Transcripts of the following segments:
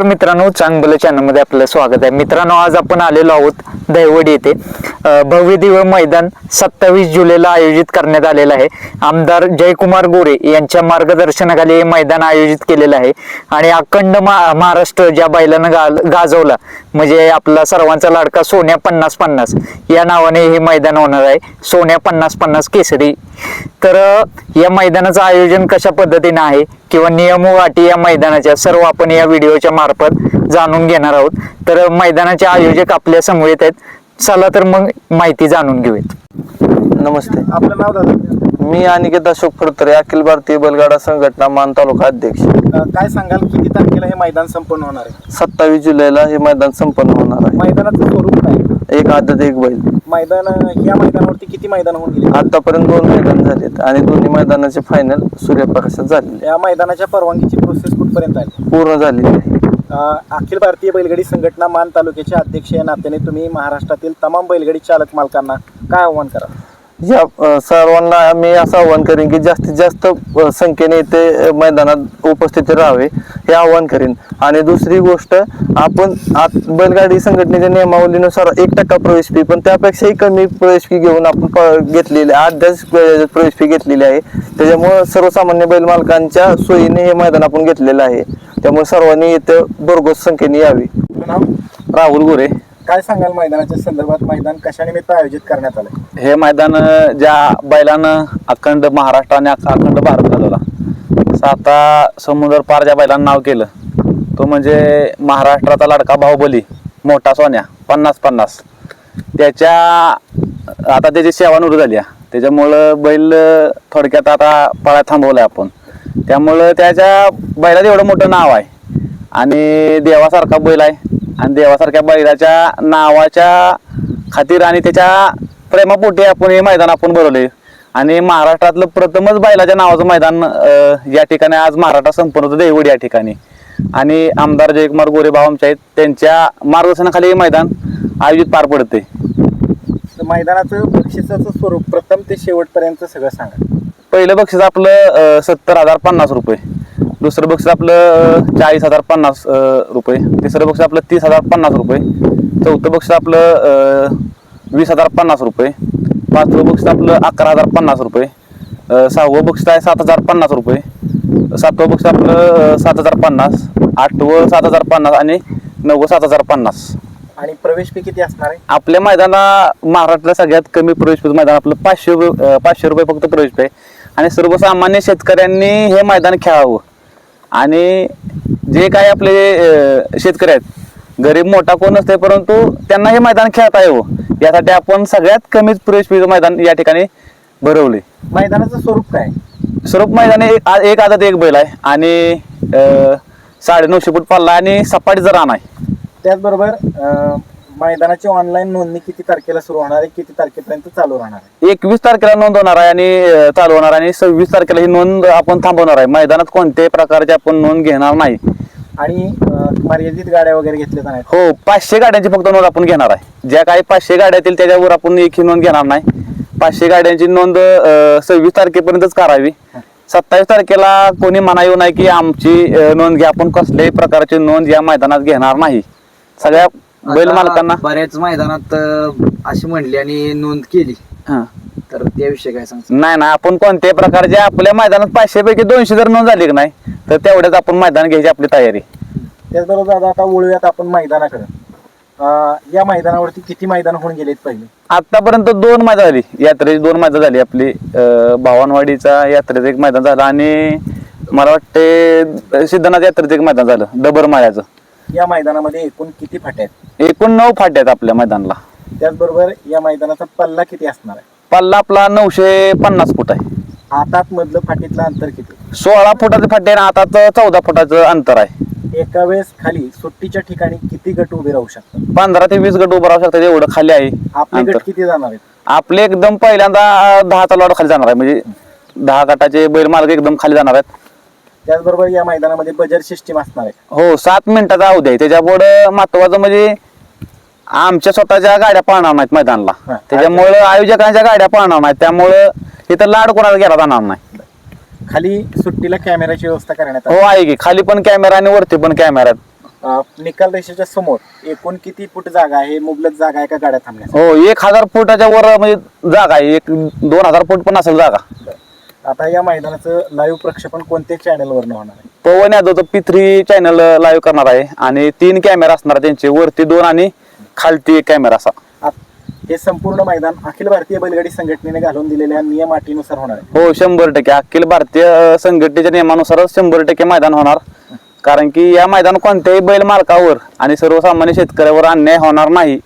नमस्कार मित्रांनो चांगलं चॅनलमध्ये आपलं स्वागत आहे. मित्रांनो आज आपण आलेलो आहोत दहिवडी येथे. भव्य दिव्य मैदान सत्तावीस जुलैला आयोजित करण्यात आलेलं आहे. आमदार जयकुमार गोरे यांच्या मार्गदर्शनाखाली हे मैदान आयोजित केलेलं आहे. आणि अखंड मा- महाराष्ट्र ज्या बैलानं गा गाजवला म्हणजे आपला सर्वांचा लाडका सोन्या पन्नास पन्नास या नावाने हे मैदान होणार आहे. सोन्या पन्नास पन्नास केसरी. तर या मैदानाचं आयोजन कशा पद्धतीनं आहे? किंवा नियम व अटी या मैदानाच्या सर्व आपण या व्हिडिओच्या मार्फत जाणून घेणार आहोत. तर मैदानाचे आयोजक आपल्या समवेत आहेत. चला तर मग माहिती जाणून घेऊयात. नमस्ते. आपलं नाव दादा. मी अनिकेत अशोक फडतरे अखिल भारतीय बैलगाडा संघटना मान तालुका अध्यक्ष. अ, काय सांगाल किती तारखेला हे मैदान संपन्न होणार आहे? सत्तावीस जुलैला हे मैदान संपन्न होणार आहे. मैदानाचं स्वरूप काय? एक आदत एक बैल. मैदान या मैदानावरती किती मैदान होऊन गेले? आतापर्यंत दोन मैदान झालेत आणि दोन्ही मैदानाचे फायनल सूर्यप्रकाशात झालेले या मैदानाच्या परवानगीची प्रोसेस कुठपर्यंत आली? पूर्ण झालेले आहे. अ, अखिल भारतीय बैलगाडी संघटना मान तालुक्याचे अध्यक्ष या नात्याने तुम्ही महाराष्ट्रातील तमाम बैलगाडी चालक मालकांना काय आव्हान करा या सर्वांना मी असं आवाहन करेन की जास्तीत जास्त संख्येने इथे मैदानात उपस्थित राहावे हे आवाहन करेन. आणि दुसरी गोष्ट आपण आत बैलगाडी संघटनेच्या नियमावलीनुसार एक टक्का प्रवेश फी पण त्यापेक्षाही कमी प्रवेश फी घेऊन आपण प- घेतलेली आठ प्रवेश फी घेतलेली आहे. त्याच्यामुळं सर्वसामान्य बैल मालकांच्या सोयीने हे मैदान आपण घेतलेलं आहे. त्यामुळे सर्वांनी इथे भरघोस संख्येने यावी. राहुल गोरे. काय सांगाल मैदानाच्या संदर्भात? मैदान कशानिमित्त आयोजित करण्यात आलं हे मैदान ज्या बैलानं अखंड महाराष्ट्र आणि अख- अखंड भारत घालवला. साता समुद्र पार ज्या बैलानं नाव केलं तो म्हणजे महाराष्ट्राचा लाडका बाहुबली मोठा सोन्या पन्नास पन्नास. त्याच्या आता त्याची सेवानिवृत्त झाली आहे. त्याच्यामुळं बैल थोडक्यात आता पळा थांबवलाय आपण. त्यामुळं त्याच्या बैलात एवढं मोठं नाव आहे. आणि देवासारखा बैल आहे. आणि देवासारख्या बैलाच्या नावाच्या खातीर आणि त्याच्या प्रेमापोटी आपण हे मैदान आपण भरवले आणि महाराष्ट्रातलं प्रथमच बैलाच्या नावाचं मैदान या ठिकाणी आज महाराष्ट्र संपन्न होतं देवडी या ठिकाणी. आणि आमदार जयकुमार गोरे भाऊ आमचे आहेत त्यांच्या मार्गदर्शनाखाली हे मैदान आयोजित पार पडते तर मैदानाचं बक्षिसाचं स्वरूप प्रथम ते शेवटपर्यंत सगळं सांगा. पहिलं बक्षीस आपलं सत्तर हजार पन्नास रुपये. दुसरं बक्षीस आपलं चाळीस हजार पन्नास रुपये. तिसरं बक्षीस आपलं तीस हजार पन्नास रुपये. चौथं बक्षीस आपलं वीस हजार पन्नास रुपये. पाचवं बक्षीस आपलं अकरा हजार पन्नास रुपये. सहावं बक्षीस आहे सात हजार पन्नास रुपये. सातवं बक्षीस आपलं सात हजार पन्नास. आठवं सात हजार पन्नास आणि नववं सात हजार पन्नास. आणि प्रवेश फी किती असणार आहे? आपल्या मैदाना महाराष्ट्रातल्या सगळ्यात कमी प्रवेश फी मैदान आपलं पाचशे पाचशे रुपये फक्त प्रवेश फी आहे. आणि सर्वसामान्य शेतकऱ्यांनी हे मैदान खेळावं. आणि जे काही आपले शेतकरी आहेत गरीब मोठा कोण नसते परंतु त्यांना हे मैदान खेळता यावं. यासाठी आपण सगळ्यात कमीच प्रवेश फीचं मैदान या ठिकाणी भरवले. मैदानाचं स्वरूप काय? स्वरूप मैदान एक आ- एक आदत एक बैल आहे. आणि अं, साडेनऊशे फूट पल्ला आणि सपाटीचं रान आहे. त्याचबरोबर मैदानाची ऑनलाईन नोंदणी किती तारखेला सुरू होणार आहे? किती तारखेपर्यंत चालू राहणार आहे? एकवीस तारखेला नोंद होणार आहे आणि अं, चालू होणार आहे आणि सव्वीस तारखेला ही नोंद आपण थांबवणार आहे. मैदानात कोणत्याही प्रकारची आपण नोंद घेणार नाही. आणि अं, मर्यादित गाड्या वगैरे घेतल्या जाणार आहेत. हो पाचशे गाड्यांची फक्त नोंद आपण घेणार आहे. ज्या काही पाचशे गाड्या येतील त्याच्यावर आपण एकही नोंद घेणार नाही. पाचशे गाड्यांची नोंद सव्वीस तारखेपर्यंतच करावी. सत्तावीस तारखेला कोणी म्हणा येऊ नाही की आमची अं, नोंद घ्या. आपण कसल्याही प्रकारची नोंद या मैदानात घेणार नाही. सगळ्या बैल आता मालकांना? बऱ्याच मैदानात अं, अशी म्हणली आणि नोंद केली. हां. तर त्याविषयी काय सांगतो नाही ना आपण कोणत्याही प्रकारचे आपल्या मैदानात पाचशे पैकी दोनशे जर नोंद झाली की नाही तर तेवढ्याच आपण मैदान घ्यायची आपली तयारी. त्याचबरोबर दादा आता वळूयात आपण मैदानाकडे. अं, या मैदानावरती किती मैदान होऊन गेलेत पहिले? आतापर्यंत दोन मैदान झाली. यात्रेची दोन मैदान झाली. आपली अं, भावानवाडीचा यात्रेचं एक मैदान झालं आणि मला वाटते सिद्धनाथ यात्रेचं एक मैदान झालं. डबर माळ्याचं या मैदानामध्ये एकूण किती फाट्या आहेत? एकूण नऊ फाटे आहेत आपल्या मैदानाला. त्याचबरोबर या मैदानाचा पल्ला किती असणार आहे? पल्ला आपला नऊशे पन्नास फूट आहे. आतात मधलं फाटीतलं अंतर किती? सोळा फुटाचे फाटे आणि आता चौदा फुटाचं अंतर आहे. एका वेळेस खाली सुट्टीच्या ठिकाणी किती गट उभे राहू शकतात? पंधरा ते वीस गट उभं राहू शकतात एवढं खाली आहे आपले अंतर. गट किती जाणार आहेत? आपले एकदम पहिल्यांदा अं, दहाचा लॉट खाली जाणार आहे. म्हणजे दहा गटाचे बैल मार्ग एकदम खाली जाणार आहेत. त्याचबरोबर या मैदानामध्ये बजर सिस्टीम असणार आहे. हो सात मिनिटाचा अवधी आहे त्याच्यापुढं महत्वाचं म्हणजे आमच्या स्वतःच्या गाड्या पळणार नाहीत मैदानाला. त्याच्यामुळं आयोजकांच्या गाड्या पळणार नाहीत. त्यामुळं इथं लाड कोणाला गेला जाणार नाही. खाली सुट्टीला कॅमेऱ्याची व्यवस्था करण्यात हो आहे की. खाली पण कॅमेरा आणि वरती पण कॅमेरा अं, निकाल रेषेच्या समोर एकूण किती फूट जागा आहे? मुबलक जागा आहे का गाड्या थांबण्यासाठी? हो एक हजार फुटाच्या वर म्हणजे जागा आहे. एक दोन हजार फूट पण असेल जागा. आता या मैदानाचं लाईव्ह प्रक्षेपण कोणत्या चॅनलवरनं होणार आहे? Pawan Yadav P three channel live करणार आहे. आणि तीन कॅमेरा असणार आहे त्यांचे. वरती दोन आणि खालती एक कॅमेरा असा. आत- हे संपूर्ण मैदान अखिल भारतीय बैलगाडी संघटनेने घालून दिलेल्या नियम अटीनुसार होणार आहे. हो शंभर टक्के. अखिल भारतीय अ, संघटनेच्या नियमानुसारच शंभर टक्के मैदान होणार. कारण की या मैदान कोणत्याही बैल मालकावर आणि सर्वसामान्य शेतकऱ्यावर अन्याय होणार नाही.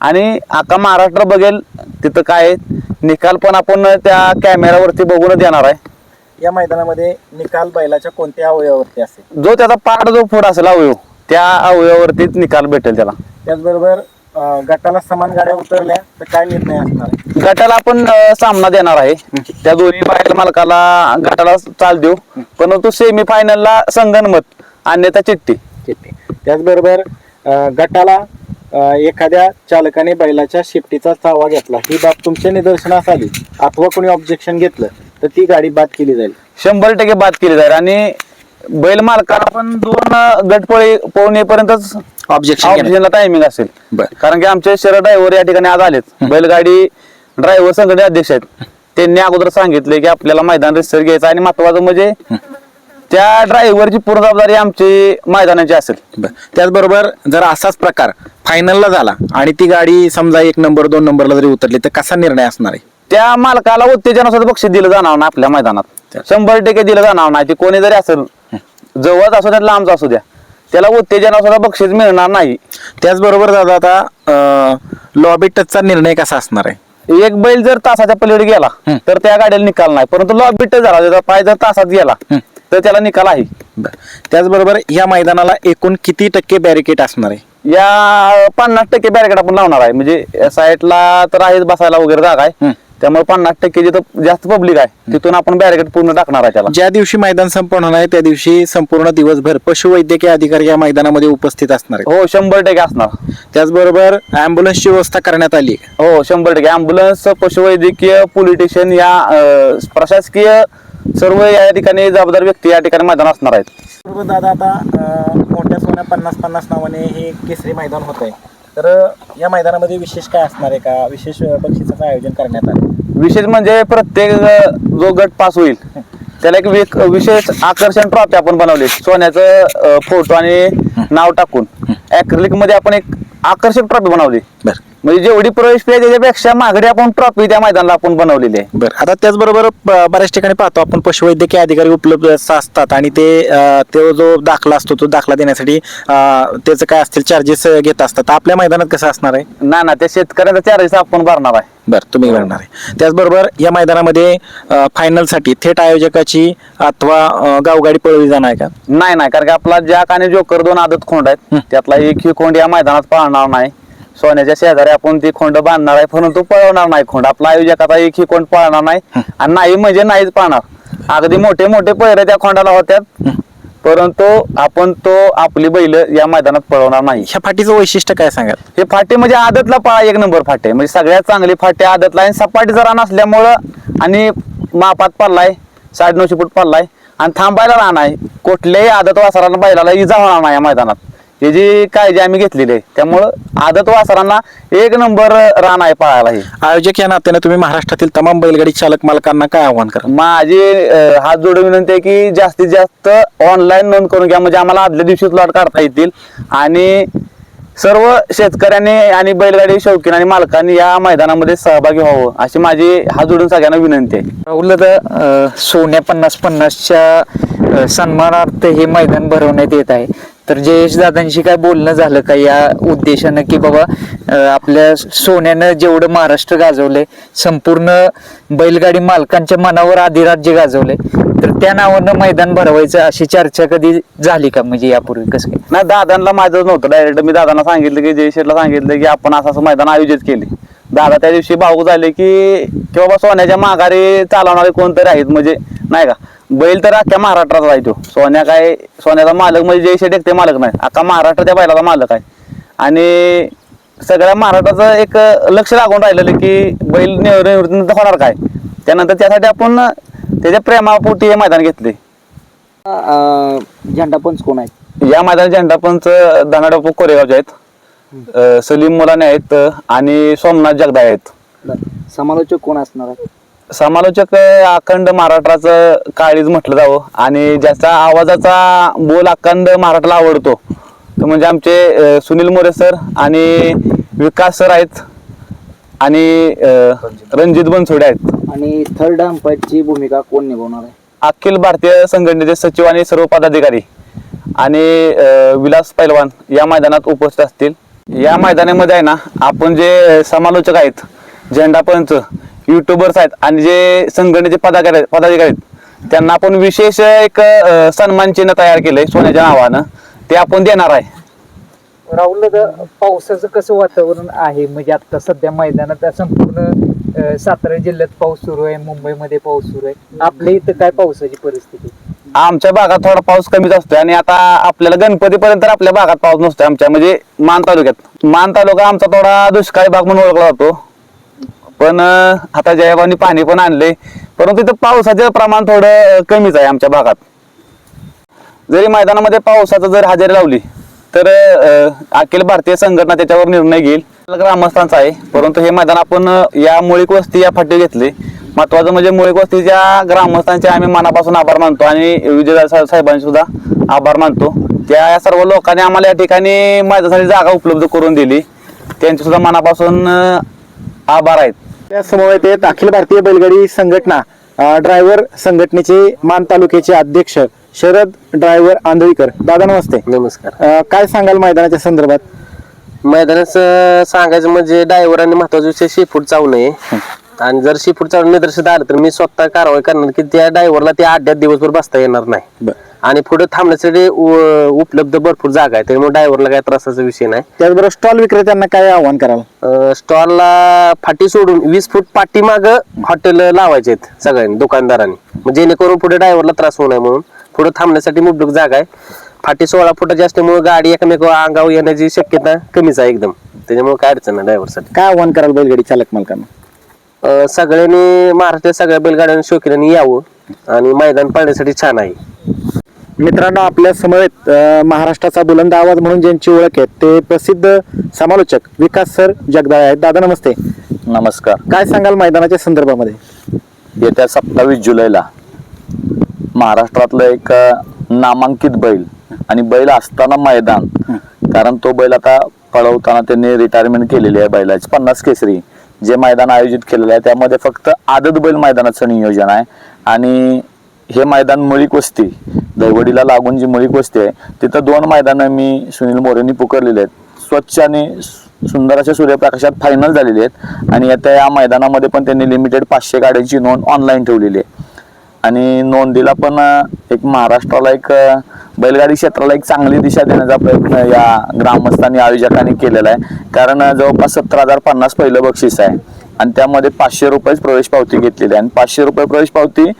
आणि अख्खा महाराष्ट्र बघेल तिथं काय आहे. निकाल पण आपण त्या कॅमेरावरती बघूनच देणार आहे. या मैदानामध्ये निकाल बैलाच्या कोणत्या अवयवावरती असेल? जो त्याचा पाठ जो पुढं असेल अवयव त्या अवयवावरतीच निकाल भेटेल त्याला. त्याचबरोबर अं, गटाला समान गाड्या उतरल्या तर काय निर्णय असणार आहे? गटाला आपण अ, सामना देणार आहे. त्या दोन्ही बैल मालकाला गटाला चाल देऊ. परंतु सेमी फायनलला संगनमत अन्यथा चिठ्ठी. त्याचबरोबर अं, गटाला एखाद्या चालकाने बैलाच्या शिफ्टीचा चावा घेतला. ही बाब तुमच्या निदर्शनास आली. अथवा कोणी ऑब्जेक्शन घेतलं तर ती गाडी बाद केली जाईल. शंभर टक्के बाद केली जाईल. आणि बैल मालकाला पण दोन गटपळी पोहून येईपर्यंतच ऑब्जेक्शन टायमिंग असेल. कारण की आमचे शहर ड्रायव्हर या ठिकाणी आज आलेत. बैलगाडी ड्रायव्हर संघटने अध्यक्ष आहेत. त्यांनी अगोदर सांगितले की आपल्याला मैदान रिसर घ्यायचं आणि महत्वाचं म्हणजे त्या ड्रायव्हरची पूर्ण जबाबदारी आमची मैदानाची असेल. त्याचबरोबर जर असाच प्रकार फायनलला झाला आणि ती गाडी समजा एक नंबर दोन नंबरला जरी उतरली तर कसा निर्णय असणार आहे? त्या मालकाला उत्तेजनासाठी बक्षीस दिलं जाणार ना आपल्या मैदानात. शंभर टक्के दिलं जाणार नाही. ते कोणी जरी असेल जवळ असू द्या लांबच असू द्या त्याला उत्तेजनासाठी बक्षीस मिळणार नाही. त्याचबरोबर दादा आता लॉबी टचचा निर्णय कसा असणार आहे? एक बैल जर तासाच्या पलीकडे गेला तर त्या गाडीला निकाल नाही. परंतु लॉब बिट झाला त्याचा पाय जर तासात गेला तर त्याला निकाल आहे. त्याचबरोबर या मैदानाला एकूण किती टक्के बॅरिकेड असणार आहे? या पन्नास टक्के बॅरिकेड आपण लावणार आहे. म्हणजे साईडला तर आहेच बसायला वगैरे जागा आहे. त्यामुळे पन्नास टक्के जिथं जास्त पब्लिक आहे तिथून आपण बॅरिकेड पूर्ण टाकणार आहे त्याला. ज्या दिवशी मैदान संपन्न होणार आहे त्या दिवशी संपूर्ण दिवसभर पशुवैद्यकीय अधिकारी या मैदानामध्ये उपस्थित असणार हो शंभर टक्के असणार. त्याचबरोबर अँब्युलन्सची व्यवस्था करण्यात आली आहे. हो शंभर टक्के. अँब्युलन्स पशुवैद्यकीय पोलीस स्टेशन या अं, प्रशासकीय सर्व या ठिकाणी जबाबदार व्यक्ती या ठिकाणी मैदान असणार आहेत. दादा आता अं, मोठ्या सोन्या पन्नास पन्नास नावाने हे केसरी मैदान होत आहे तर या मैदानामध्ये विशेष काय असणार आहे का? विशेष अं, बक्षिसाचं आयोजन करण्यात आलं. विशेष म्हणजे प्रत्येक अं, जो गट पास होईल त्याला एक विक- विशेष आकर्षण ट्रॉफी आपण बनवली. सोन्याचं फोटो आणि नाव टाकून. अॅक्रिलिकमध्ये आपण एक आकर्षक ट्रॉफी बनवली. बरं. म्हणजे जेवढी प्रवेश फी आहे त्याच्यापेक्षा मागडी आपण ट्रॉफी त्या मैदानाला आपण बनवलेली आहे. बरं. आता त्याचबरोबर ब- बऱ्याच ठिकाणी पाहतो आपण पशुवैद्यकीय अधिकारी उपलब्ध अस- असतात आणि ते अं, तो जो दाखला असतो तो दाखला देण्यासाठी अं, त्याचं काय असतील चार्जेस घेत असतात. आपल्या मैदानात कसं असणार आहे? ना ना त्या शेतकऱ्यांचा चार्जेस आपण भरणार आहे. बरं तुम्ही भरणार आहे. त्याचबरोबर या मैदानामध्ये फायनलसाठी थेट आयोजकाची अथवा अं, गावगाडी पळवली जाणार आहे का? नाही नाही कारण की आपला जॅक आणि जोकर दोन आदत खोंड आहेत. त्यातला एक ही खोंड या मैदानात पाळणार नाही. सोन्याच्या शेजारी आपण ती खोंड बांधणार आहे परंतु पळवणार नाही खोंड. आपला आयोजक आता एक ही खोंड पळणार नाही आणि नाही म्हणजे नाहीच पाळणार अगदी मोठे मोठे पैरे त्या खोंडाला होत्यात. परंतु आपण तो आपली बैल या मैदानात पळवणार नाही. ह्या फाटीचं वैशिष्ट्य काय सांगाल? हे फाटे म्हणजे आदतला पळा एक नंबर फाटे. म्हणजे सगळ्यात चांगली फाटे आदतला आणि सपाटी जरा नसल्यामुळं आणि मापात पडलाय साडेनऊशे फूट पडलाय. आणि थांबायला राहणार कुठल्याही आदत वासराला बैलाला इजा होणार नाही या मैदानात. याची काळजी आम्ही घेतलेली आहे त्यामुळं आदत वासरांना एक नंबर रान आहे पळायला हे. आयोजक या नात्याने तुम्ही महाराष्ट्रातील तमाम बैलगाडी चालक मालकांना काय आव्हान करा? माझी अं, हात जोडून विनंती आहे की जास्तीत जास्त ऑनलाईन नोंद करून घ्या म्हणजे आम्हाला आदल्या दिवशीच लॉट काढता येतील. आणि सर्व शेतकऱ्यांनी आणि बैलगाडी शौकीन आणि मालकांनी या मैदानामध्ये सहभागी व्हावं अशी माझी हात जोडून सगळ्यांना विनंती आहे. राहुल दादा अ, सोन्या पन्नास पन्नासच्या अ, सन्मानार्थ हे मैदान भरवण्यात येत आहे. तर जयेश दादांशी काय बोलणं झालं का? या उद्देशानं की बाबा आपल्या सोन्यानं जेवढं महाराष्ट्र गाजवलंय संपूर्ण बैलगाडी मालकांच्या मनावर अधिराज्य गाजवलंय तर त्या नावानं मैदान भरवायचं अशी चर्चा कधी झाली का? म्हणजे यापूर्वी कसं काय? नाही दादांना माझं नव्हतं डायरेक्ट मी दादांना सांगितलं की जयशेठला सांगितलं की आपण असं असं मैदान आयोजित केले. दादा त्या दिवशी भाऊक झाले की की बाबा सोन्याच्या माघारी चालवणारे कोणतरी आहेत. म्हणजे नाही का? बैल तर अख्ख्या महाराष्ट्रात आहे तो. सोन्या काय सोन्याचा मालक म्हणजे जयशेठ एकटे मालक नाही. अख्खा महाराष्ट्र त्या बैलाचा मालक आहे. आणि सगळ्या महाराष्ट्राचं एक लक्ष लागून राहिलेलं की बैल निवृत्त होणार काय? त्यानंतर त्यासाठी आपण त्याच्या प्रेमापोटी हे मैदान घेतले. झेंडा पंच कोण आहेत? या मैदानात झेंडा पंच दानाडापू कोरेगावचे आहेत. सलीम मुलाने आहेत आणि सोमनाथ जगदाळे आहेत. समालोचक कोण असणार आहे? समालोचक अखंड महाराष्ट्राचं काळीज म्हटलं जावं. आणि ज्याचा आवाजाचा बोल अखंड महाराष्ट्राला आवडतो तो म्हणजे आमचे सुनील मोरे सर आणि विकास सर आहेत आणि रणजित बनसोडे आहेत. आणि थर्ड अंपायरची भूमिका कोण निभावणार आहे? अखिल भारतीय संघटनेचे सचिव आणि सर्व पदाधिकारी आणि विलास पैलवान या मैदानात उपस्थित असतील. या मैदानामध्ये आहे ना आपण जे समालोचक आहेत झेंडा पंच युट्यूबर्स आहेत आणि जे संघटनेचे पदाधिकारी आहेत पदाधिकारी आहेत त्यांना आपण विशेष एक सन्मान चिन्ह तयार केलंय सोन्याच्या नावानं. ते आपण देणार आहे. राहुल पावसाचं कसं वातावरण आहे? म्हणजे आता सध्या मैदानात संपूर्ण सातारा जिल्ह्यात पाऊस सुरू आहे मुंबईमध्ये पाऊस सुरू आहे. आपल्या इथं काय पावसाची परिस्थिती? आमच्या भागात थोडा पाऊस कमीच असतोय आणि आता आपल्याला गणपतीपर्यंत आपल्या भागात पाऊस नसतोय आमच्या म्हणजे मान तालुक्यात. मान तालुका आमचा थोडा दुष्काळी भाग म्हणून ओळखला जातो. पण आता जयाबानी पाणी पण आणले परंतु इथं पावसाचं प्रमाण थोडं कमीच आहे आमच्या भागात. जरी मैदानामध्ये पावसाचं जर हजेरी लावली तर अखिल भारतीय संघटना त्याच्यावर निर्णय घेईल. ग्रामस्थांचा आहे. परंतु हे मैदान आपण या मुळीक वस्ती या फाटी घेतले. महत्वाचं म्हणजे मुळीक वस्तीच्या ग्रामस्थांचे आम्ही मनापासून आभार मानतो आणि विजय साहेबांचे सुद्धा आभार मानतो. त्या या सर्व लोकांनी आम्हाला या ठिकाणी मैदानासाठी जागा उपलब्ध करून दिली. त्यांचे सुद्धा मनापासून आभार आहेत. त्या समवेत आहेत अखिल भारतीय बैलगाडी संघटना ड्रायव्हर संघटनेचे मान तालुक्याचे अध्यक्ष शरद ड्रायव्हर आंधळीकर. दादा नमस्ते. नमस्कार. अं, काय सांगाल मैदानाच्या संदर्भात? मैदानात अं, सांगायचं म्हणजे ड्रायव्हरांनी महत्त्वाचा विषय सीफूड चावू नये. आणि जर सीफूड चावून निदर्शनात आलं तर मी स्वतः कारवाई करणार की त्या ड्रायव्हरला त्या अड्ड्यात दिवसभर बसता येणार नाही. आणि पुढे थांबण्यासाठी उ- उपलब्ध भरपूर जागा आहे. त्यामुळे ड्रायव्हरला काही त्रासाचा विषय नाही. त्याचबरोबर स्टॉल विक्रेत्यांना काय आव्हान कराल? अं, स्टॉलला फाटी सोडून वीस फूट पाठीमाग हॉटेल लावायचे आहेत सगळ्यांनी दुकानदारांनी. मग जेणेकरून पुढे ड्रायव्हरला त्रास होऊ नये म्हणून. पुढे थांबण्यासाठी मुबलक जागा आहे. फाटी सोळा फुटाची असल्यामुळे गाडी एकमेक अंगावर येण्याची शक्यता कमीच आहे एकदम. त्याच्यामुळे काय अडचण नाही ड्रायव्हरसाठी काय आव्हान कराल बैलगाडी चालक मालकांना? अं, सगळ्यांनी महाराष्ट्रात सगळ्या बैलगाड्यांनी शौकीनांनी यावं. आणि मैदान पाळण्यासाठी छान आहे. मित्रांनो आपल्या समवेत महाराष्ट्राचा बुलंद आवाज म्हणून ज्यांची ओळख आहे ते प्रसिद्ध समालोचक विकास सर जगदाळे आहेत. दादा नमस्ते. नमस्कार. काय सांगाल मैदानाच्या संदर्भामध्ये? येत्या सत्तावीस जुलैला महाराष्ट्रातलं एक नामांकित बैल आणि बैल असताना मैदान कारण तो बैल आता पळवताना त्यांनी रिटायरमेंट केलेली आहे बैलाची. पन्नास केसरी जे मैदान आयोजित केलेलं आहे त्यामध्ये फक्त आदत बैल मैदानाचं नियोजन आहे. आणि हे मैदान मुळीक वस्ती दैवडीला लागून जी मुळीक वस्ती आहे तिथं दोन मैदानं मी सुनील मोरेंनी पुकारलेली आहेत. स्वच्छ आणि सु- सुंदर अशा सूर्यप्रकाशात फायनल झालेली आहेत आणि आता या मैदानामध्ये पण त्यांनी लिमिटेड पाचशे गाड्यांची नोंद ऑनलाईन ठेवलेली आहे. आणि नोंदीला पण एक महाराष्ट्राला एक बैलगाडी क्षेत्राला एक चांगली दिशा देण्याचा प्रयत्न या ग्रामस्थांनी आयोजकांनी केलेला आहे. कारण जवळपास सतरा हजार पन्नास पहिलं बक्षीस आहे. आणि त्यामध्ये पाचशे रुपयेच प्रवेश पावती घेतलेली आहे. आणि पाचशे रुपये प्रवेश पावती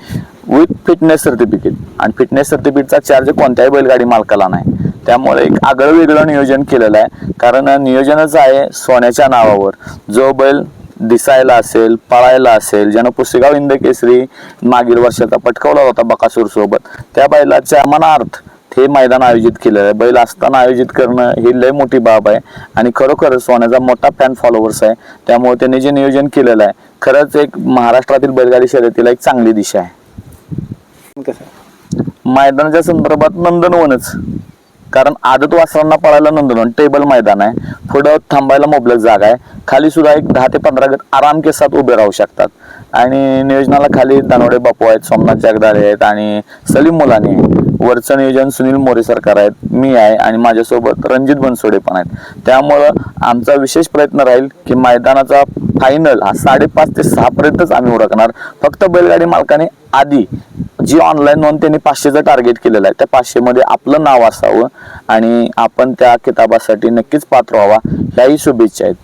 विथ फिटनेस सर्टिफिकेट आणि फिटनेस सर्टिफिकेटचा चार्ज कोणत्याही बैलगाडी मालकाला नाही. त्यामुळे एक आगळं वेगळं नियोजन केलेलं आहे. कारण नियोजनच आहे सोन्याच्या नावावर. जो बैल दिसायला असेल पळायला असेल ज्यानं पुसेगाव इंद केसरी मागील वर्षाचा पटकवला होता बकासूर सोबत त्या बैलाच्या मनार्थ हे मैदान आयोजित केलेलं आहे. बैल असताना आयोजित करणं ही लय मोठी बाब आहे. आणि खरोखर सोन्याचा मोठा फॅन फॉलोअर्स आहे. त्यामुळे त्यांनी जे नियोजन केलेलं आहे खरंच एक महाराष्ट्रातील बैलगाडी शर्यतीला एक चांगली दिशा आहे. मैदानाच्या संदर्भात नंदनवनच. कारण आदत वासरांना पळायला नंदनवन टेबल मैदान आहे. पुढं थांबायला मोबलक जागा आहे. खाली सुद्धा एक दहा ते पंधरा गट आराम केसात उभे राहू शकतात. आणि नियोजनाला खाली दानोडे बापू आहेत सोमनाथ जगदाळे आहेत आणि सलीम मुलानी वरचं नियोजन सुनील मोरे सरकार आहेत मी आहे आणि माझ्यासोबत रणजित बनसोडे पण आहेत. त्यामुळं आमचा विशेष प्रयत्न राहील की मैदानाचा फायनल हा साडेपाच ते सहा पर्यंतच आम्ही उरकणार. फक्त बैलगाडी मालकाने आधी जी ऑनलाईन नोंद त्यांनी पाचशेचं टार्गेट केलेलं आहे त्या पाचशेमध्ये आपलं नाव असावं आणि आपण त्या किताबासाठी नक्कीच पात्र व्हावा. ह्याही शुभेच्छा आहेत.